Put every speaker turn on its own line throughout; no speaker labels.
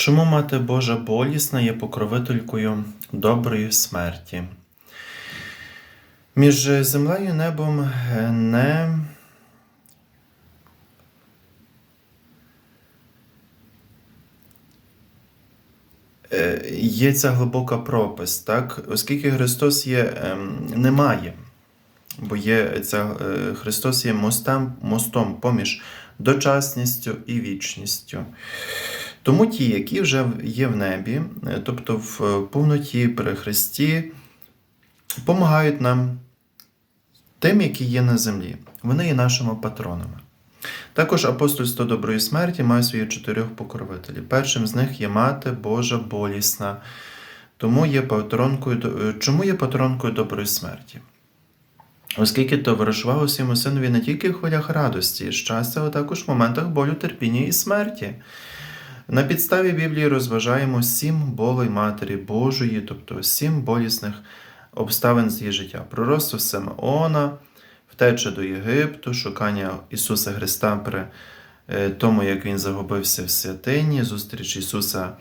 Чому Мати Божа болісна є покровителькою доброї смерті? Між землею і небом е, не е, є ця глибока пропасть, так? Оскільки Христос є, ем, немає, бо є ця, е, Христос є мостом, мостом поміж дочасністю і вічністю. Тому ті, які вже є в небі, е, тобто в повноті при Христі, допомагають нам тим, які є на землі. Вони є нашими патронами. Також апостольство доброї смерті має своїх чотирьох покровителів. Першим з них є мати Божа болісна, тому є патронкою, е, чому є патронкою доброї смерті? Оскільки то товаришував усьому синові не тільки в хвилях радості і щастя, але також в моментах болю, терпіння і смерті. На підставі Біблії розважаємо сім болей Матері Божої, тобто сім болісних обставин з її життя. Пророцтво Симеона, втеча до Єгипту, шукання Ісуса Христа при е, тому, як Він загубився в святині, зустріч Ісуса,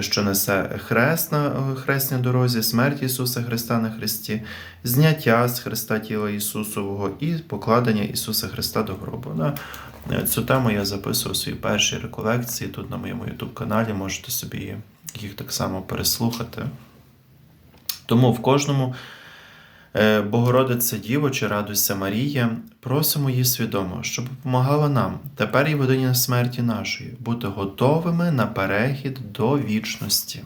що несе хрест на хресній дорозі, смерть Ісуса Христа на Христі, зняття з Христа тіла Ісусового і покладення Ісуса Христа до гробу. На цю тему я записував свої перші реколекції тут на моєму YouTube каналі. Можете собі їх так само переслухати. Тому в кожному е, Богородиця Діво чи Радуйся Марія, просимо її свідомо, щоб допомагала нам тепер і в годині смерті нашої бути готовими на перехід до вічності.